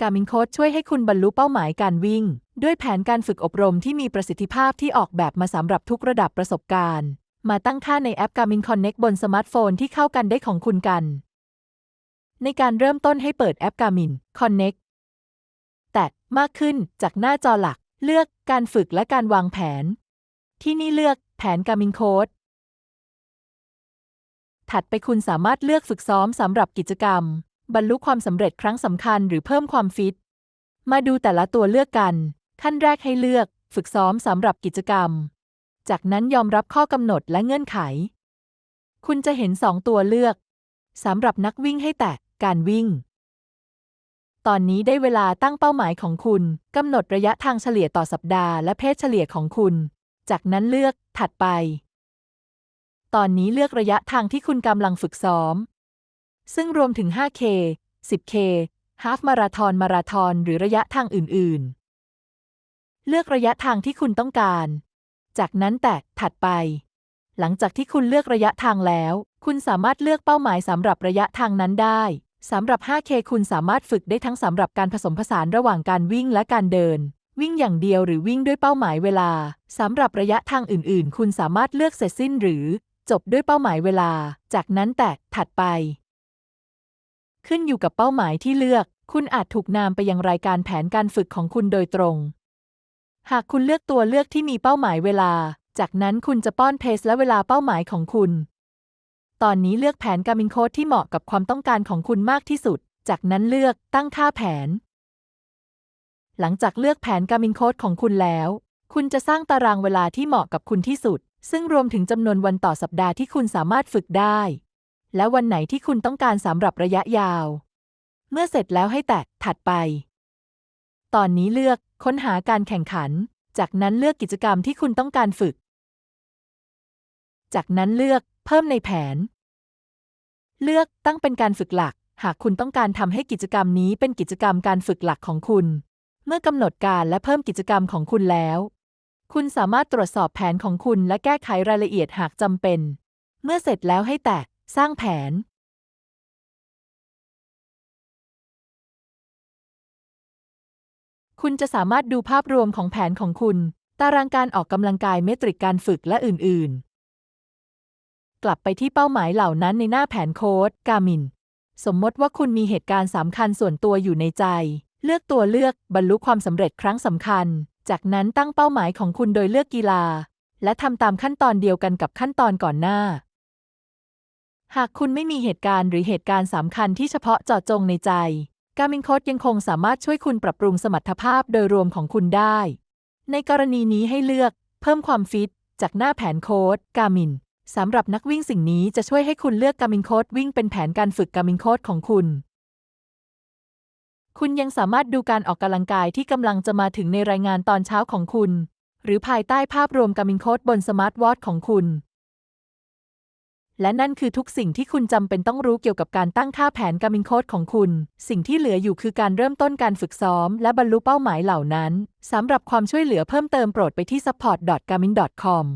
การมินโค้ดช่วยให้คุณบรรลุเป้าหมายการวิ่ง ด้วยแผนการฝึกอบรมที่มีประสิทธิภาพที่ออกแบบมาสำหรับทุกระดับประสบการณ์ มาตั้งค่าในแอป Garmin Connect บนสมาร์ทโฟนที่เข้ากันได้ของคุณกัน ในการเริ่มต้นให้เปิดแอป Garmin Connect แตะมากขึ้นจากหน้าจอหลัก เลือกการฝึกและการวางแผน ที่นี่เลือกแผน Garmin Code ถัดไปคุณสามารถเลือกฝึกซ้อมสำหรับกิจกรรม บรรลุความสำเร็จครั้งสำคัญหรือเพิ่มความฟิต มาดูแต่ละตัวเลือกกัน ขั้นแรกให้เลือก ฝึกซ้อมสำหรับกิจกรรม จากนั้นยอมรับข้อกำหนดและเงื่อนไข คุณจะเห็นสองตัวเลือกสำหรับนักวิ่งให้แตะการวิ่ง ตอนนี้ได้เวลาตั้งเป้าหมายของคุณกำหนดระยะทางเฉลี่ยต่อสัปดาห์และเพศเฉลี่ยของคุณ จากนั้นเลือกถัดไปตอนนี้เลือกระยะทางที่คุณกำลังฝึกซ้อม ซึ่งรวมถึง 5K 10K ฮาฟมาราทอนมาราทอนหรือระยะทางอื่น ๆ เลือกระยะทางที่คุณต้องการ จากนั้นแตะถัดไป หลังจากที่คุณเลือกระยะทางแล้ว คุณสามารถเลือกเป้าหมายสำหรับระยะทางนั้นได้สำหรับ 5K คุณสามารถฝึกได้ทั้งสำหรับการผสมผสานระหว่างการวิ่งและการเดิน วิ่งอย่างเดียวหรือวิ่งด้วยเป้าหมายเวลาสำหรับระยะทางอื่น ๆ คุณสามารถเลือกเสร็จสิ้นหรือ จบด้วยเป้าหมายเวลา จากนั้นแตะถัดไป ขึ้นอยู่กับเป้าหมายที่เลือก คุณอาจถูกนำไปยังรายการแผนการฝึกของคุณโดยตรง หากคุณเลือกตัวเลือกที่มีเป้าหมายเวลา จากนั้นคุณจะป้อนเพสและเวลาเป้าหมายของคุณ ตอนนี้เลือกแผนการมินโค้ดที่เหมาะกับความต้องการของคุณมากที่สุด จากนั้นเลือกตั้งค่าแผน หลังจากเลือกแผนการมินโค้ดของคุณแล้ว คุณจะสร้างตารางเวลาที่เหมาะกับคุณที่สุด ซึ่งรวมถึงจำนวนวันต่อสัปดาห์ที่คุณสามารถฝึกได้ และวันไหนที่คุณต้องการสำหรับระยะยาว เมื่อเสร็จแล้วให้แตะถัดไป ตอนนี้เลือกค้นหาการแข่งขัน จากนั้นเลือกกิจกรรมที่คุณต้องการฝึก จากนั้นเลือกเพิ่มในแผน เลือกตั้งเป็นการฝึกหลัก หากคุณต้องการทำให้กิจกรรมนี้เป็นกิจกรรมการฝึกหลักของคุณ เมื่อกำหนดการและเพิ่มกิจกรรมของคุณแล้ว คุณสามารถตรวจสอบแผนของคุณและแก้ไขรายละเอียดหากจำเป็น เมื่อเสร็จแล้วให้แตะ สร้างแผนคุณจะสามารถดูภาพรวมของแผนของคุณ ตารางการออกกำลังกายเมตริกการฝึกและอื่น ๆ กลับไปที่เป้าหมายเหล่านั้นในหน้าแผนโค้ดกามิน สมมติว่าคุณมีเหตุการณ์สำคัญส่วนตัวอยู่ในใจ เลือกตัวเลือกบรรลุความสำเร็จครั้งสำคัญ จากนั้นตั้งเป้าหมายของคุณโดยเลือกกีฬา และทำตามขั้นตอนเดียวกันกับขั้นตอนก่อนหน้า หากคุณไม่มีเหตุการณ์หรือเหตุการณ์สำคัญที่เฉพาะเจาะจงในใจ การมินโคดยังคงสามารถช่วยคุณปรับปรุงสมรรถภาพโดยรวมของคุณได้ ในกรณีนี้ให้เลือก เพิ่มความฟิต จากหน้าแผนโค้ดกามินสำหรับนักวิ่งสิ่งนี้จะช่วยให้คุณเลือกกามินโค้ดวิ่งเป็นแผนการฝึกกามินโค้ดของคุณ คุณยังสามารถดูการออกกำลังกายที่กำลังจะมาถึงในรายงานตอนเช้าของคุณ หรือภายใต้ภาพรวมกามินโค้ดบนสมาร์ทวอทของคุณ และนั่นคือทุกสิ่งที่คุณจำเป็นต้องรู้เกี่ยวกับการตั้งค่าแผนกามินโคดของคุณ สิ่งที่เหลืออยู่คือการเริ่มต้นการฝึกซ้อม และบรรลุเป้าหมายเหล่านั้น สำหรับความช่วยเหลือเพิ่มเติมโปรดไปที่ support.garmin.com